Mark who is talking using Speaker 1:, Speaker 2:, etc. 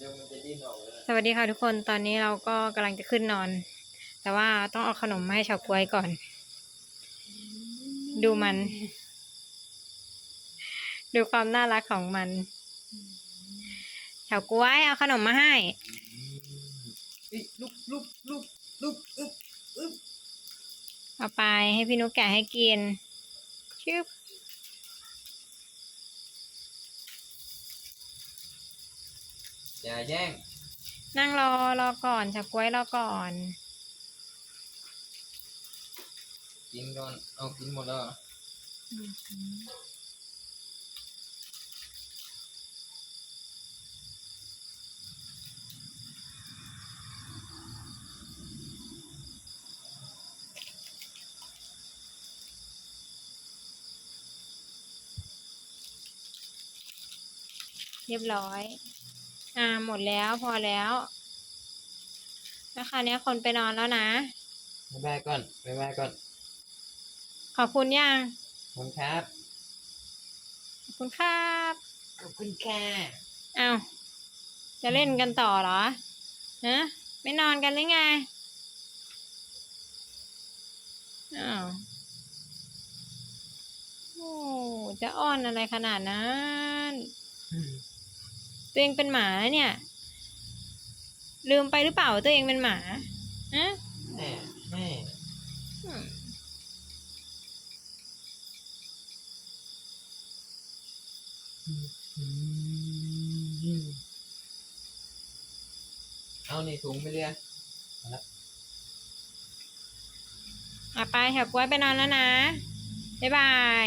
Speaker 1: สวัสดีค่ะทุกคนตอนนี้เราก็กำลังจะขึ้นนอน แต่ว่าต้องเอาขนมมาให้ชาวกล้วยก่อน ดูมัน ดูความน่ารักของมันชาวกล้วยเอาขนมมาให้
Speaker 2: เอ้ยลุกลุกลุกลุกอึ๊บอึ๊บ
Speaker 1: เอาไปให้พี่นุกแกะให้กินชึบ
Speaker 2: อย่าแย่ง
Speaker 1: นั่งรอรอก่อนชาวกล้วยรอก่อน
Speaker 2: กินก่อน เอากินหมดแล้วเหรอ.
Speaker 1: เรียบร้อย อ่าหมดแล้วพอแล้วแล้วคราวนี้คนไปนอนแล้วนะ
Speaker 2: บ๊ายบายก่อนบ๊ายบายก่อน
Speaker 1: ขอบคุณยัง
Speaker 2: ขอบคุณครับ
Speaker 1: ขอบคุณครับ
Speaker 2: ขอบคุณค่ะ
Speaker 1: เอาวจะเล่นกันต่อเหรอฮะไม่นอนกันหรือไงอ้าวโอ้จะอ้อนอะไรขนาดนั้น ตัวเองเป็นหมาเนี่ย ลืมไปหรือเปล่าว่าตัวเองเป็นหมาฮะ
Speaker 2: แม่แม่
Speaker 1: อืม
Speaker 2: เอานี่ถุงไปเรีย
Speaker 1: อะไปแถวกล้วยไปนอนแล้วนะ บ๊ายบาย